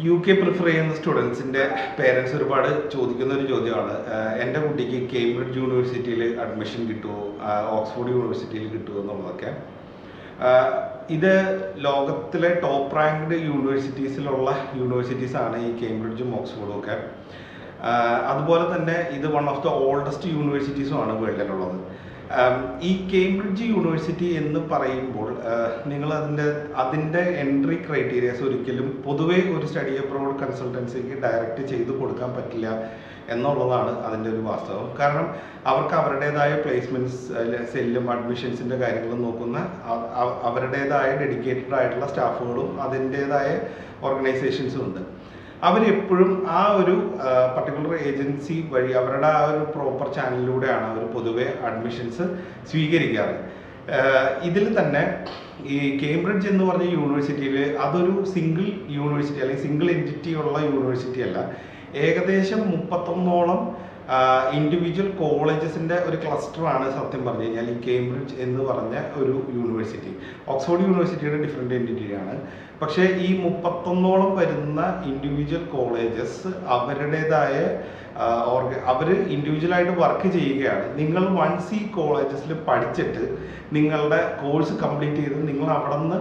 U K prefer ചെയ്യുന്ന സ്റ്റുഡൻസിന്റെ parents ഒരുപാട് ചോദിക്കുന്ന ഒരു ചോദ്യമാണ്. എന്റെ കുട്ടിക്ക് കേംബ്രിഡ്ജ് യൂണിവേഴ്സിറ്റിയിൽ അഡ്മിഷൻ കിട്ടുമോ ഓക്സ്ഫോർഡ് യൂണിവേഴ്സിറ്റിയിൽ കിട്ടുമോ എന്നുള്ളതൊക്കെ. ഇത് ലോകത്തിലെ ടോപ്പ് റാങ്ക്ഡ് യൂണിവേഴ്സിറ്റീസിലുള്ള യൂണിവേഴ്സിറ്റീസ് ആണ് ഈ കേംബ്രിഡ്ജും ഓക്സ്ഫോർഡും ഒക്കെ. അതുപോലെ തന്നെ ഇത് വൺ ഓഫ് ദ ഓൾഡസ്റ്റ് യൂണിവേഴ്സിറ്റീസും ആണ് വേൾഡിലുള്ളത് ഈ കേംബ്രിഡ്ജ് യൂണിവേഴ്സിറ്റി എന്ന് പറയുമ്പോൾ നിങ്ങൾ അതിന്റെ അതിന്റെ എൻട്രി ക്രൈറ്റീരിയസ് ഒരിക്കലും പൊതുവെ ഒരു സ്റ്റഡി അബ്രോഡ് കൺസൾട്ടൻസിക്ക് ഡയറക്റ്റ് ചെയ്തു കൊടുക്കാൻ പറ്റില്ല എന്നുള്ളതാണ് അതിന്റെ ഒരു വാസ്തവം. കാരണം അവർക്ക് അവരുടേതായ പ്ലേസ്മെന്റ്സ് സെല്ലും അഡ്മിഷൻസിന്റെ കാര്യങ്ങളും നോക്കുന്ന അവരുടേതായ ഡെഡിക്കേറ്റഡ് ആയിട്ടുള്ള സ്റ്റാഫുകളും അതിന്റേതായ ഓർഗനൈസേഷൻസും ഉണ്ട്. അവരെപ്പോഴും ആ ഒരു പർട്ടിക്കുലർ ഏജൻസി വഴി അവരുടെ ആ ഒരു പ്രോപ്പർ ചാനലിലൂടെയാണ് അവർ പൊതുവെ അഡ്മിഷൻസ് സ്വീകരിക്കാറ്. ഇതിൽ തന്നെ ഈ കേംബ്രിഡ്ജ് എന്ന് പറഞ്ഞ യൂണിവേഴ്സിറ്റിയിൽ അതൊരു സിംഗിൾ യൂണിവേഴ്സിറ്റി അല്ലെങ്കിൽ സിംഗിൾ എന്റിറ്റി ഉള്ള യൂണിവേഴ്സിറ്റി അല്ല. ഏകദേശം മുപ്പത്തൊന്നോളം ഇൻഡിവിജ്വൽ കോളേജസിന്റെ ഒരു ക്ലസ്റ്ററാണ് സത്യം പറഞ്ഞു കഴിഞ്ഞാൽ ഈ കേംബ്രിഡ്ജ് എന്ന് പറഞ്ഞ ഒരു യൂണിവേഴ്സിറ്റി ഓക്സ്ഫോർഡ് യൂണിവേഴ്സിറ്റിയുടെ ഡിഫറെന്റ് എന്റിറ്റിയാണ് പക്ഷേ ഈ മുപ്പത്തൊന്നോളം വരുന്ന ഇൻഡിവിജ്വൽ കോളേജസ് അവരുടേതായ ഓർഗ അവർ ഇൻഡിവിജ്വലായിട്ട് വർക്ക് ചെയ്യുകയാണ്. നിങ്ങൾ വൺസ് ഈ കോളേജസിൽ പഠിച്ചിട്ട് നിങ്ങളുടെ കോഴ്സ് കംപ്ലീറ്റ് ചെയ്ത് നിങ്ങൾ അവിടെ നിന്ന്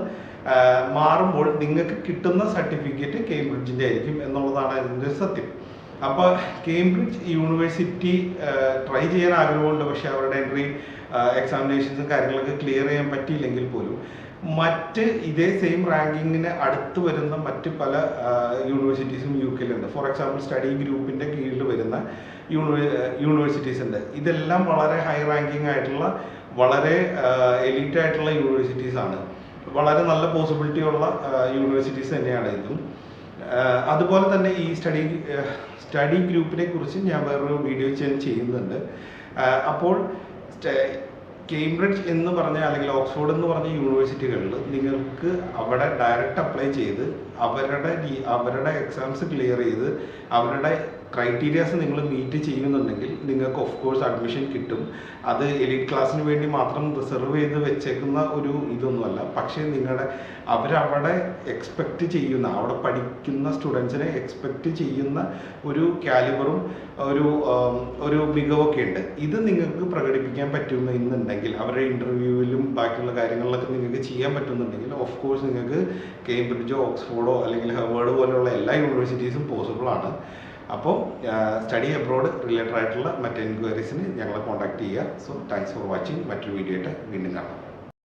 മാറുമ്പോൾ നിങ്ങൾക്ക് കിട്ടുന്ന സർട്ടിഫിക്കറ്റ് കേംബ്രിഡ്ജിന്റെ ആയിരിക്കും എന്നുള്ളതാണ് അതിന്റെ സത്യം. അപ്പോൾ കേംബ്രിഡ്ജ് യൂണിവേഴ്സിറ്റി ട്രൈ ചെയ്യാൻ ആഗ്രഹമുണ്ട്. പക്ഷേ അവരുടെ എൻട്രി എക്സാമിനേഷൻസും കാര്യങ്ങളൊക്കെ ക്ലിയർ ചെയ്യാൻ പറ്റിയില്ലെങ്കിൽ പോലും മറ്റ് ഇതേ സെയിം റാങ്കിങ്ങിന് അടുത്ത് വരുന്ന മറ്റ് പല യൂണിവേഴ്സിറ്റീസും യു കെയിലുണ്ട് ഫോർ എക്സാമ്പിൾ സ്റ്റഡി ഗ്രൂപ്പിന്റെ കീഴിൽ വരുന്ന യൂണിവേഴ്സിറ്റീസ് ഉണ്ട്. ഇതെല്ലാം വളരെ ഹൈ റാങ്കിങ് ആയിട്ടുള്ള വളരെ എലീറ്റ് ആയിട്ടുള്ള യൂണിവേഴ്സിറ്റീസ് ആണ്. വളരെ നല്ല പോസിബിലിറ്റി ഉള്ള യൂണിവേഴ്സിറ്റീസ് തന്നെയാണ് ഇതും. അതുപോലെ തന്നെ ഈ സ്റ്റഡി സ്റ്റഡി ഗ്രൂപ്പിനെ കുറിച്ച് ഞാൻ വേറൊരു വീഡിയോ ചെയ്യുന്നുണ്ട്. അപ്പോൾ കേംബ്രിഡ്ജ് എന്ന് പറഞ്ഞ അല്ലെങ്കിൽ ഓക്സ്ഫോർഡ് എന്ന് പറഞ്ഞ യൂണിവേഴ്സിറ്റികളിൽ നിങ്ങൾക്ക് അവിടെ ഡയറക്റ്റ് അപ്ലൈ ചെയ്ത് അവരുടെ അവരുടെ എക്സാംസ് ക്ലിയർ ചെയ്ത് അവരുടെ ക്രൈറ്റീരിയാസ് നിങ്ങൾ മീറ്റ് ചെയ്യുന്നുണ്ടെങ്കിൽ നിങ്ങൾക്ക് ഓഫ് കോഴ്സ് അഡ്മിഷൻ കിട്ടും. അത് എലിറ്റ് ക്ലാസ്സിന് വേണ്ടി മാത്രം റിസർവ് ചെയ്ത് വെച്ചേക്കുന്ന ഒരു ഇതൊന്നുമല്ല. പക്ഷേ നിങ്ങളുടെ അവരവിടെ എക്സ്പെക്റ്റ് ചെയ്യുന്ന അവിടെ പഠിക്കുന്ന സ്റ്റുഡൻസിനെ എക്സ്പെക്റ്റ് ചെയ്യുന്ന ഒരു കാലിബറും ഒരു ഒരു മികവൊക്കെ ഉണ്ട്. ഇത് നിങ്ങൾക്ക് പ്രകടിപ്പിക്കാൻ പറ്റുന്നുണ്ടെങ്കിൽ അവരുടെ ഇന്റർവ്യൂവിലും ബാക്കിയുള്ള കാര്യങ്ങളിലൊക്കെ നിങ്ങൾക്ക് ചെയ്യാൻ പറ്റുന്നുണ്ടെങ്കിൽ ഓഫ് കോഴ്സ് നിങ്ങൾക്ക് കേംബ്രിഡ്ജോ ഓക്സ്ഫോർഡോ അല്ലെങ്കിൽ ഹെർവേർഡ് പോലെയുള്ള എല്ലാ യൂണിവേഴ്സിറ്റീസും പോസിബിൾ ആണ്. അപ്പോൾ സ്റ്റഡി അബ്രോഡ് റിലേറ്റഡ് ആയിട്ടുള്ള മറ്റ് എൻക്വയറീസിന് ഞങ്ങളെ കോൺടാക്ട് ചെയ്യുക. സോ താങ്ക്സ് ഫോർ വാച്ചിങ് മറ്റൊരു വീഡിയോ ആയിട്ട് വീണ്ടും കാണാം.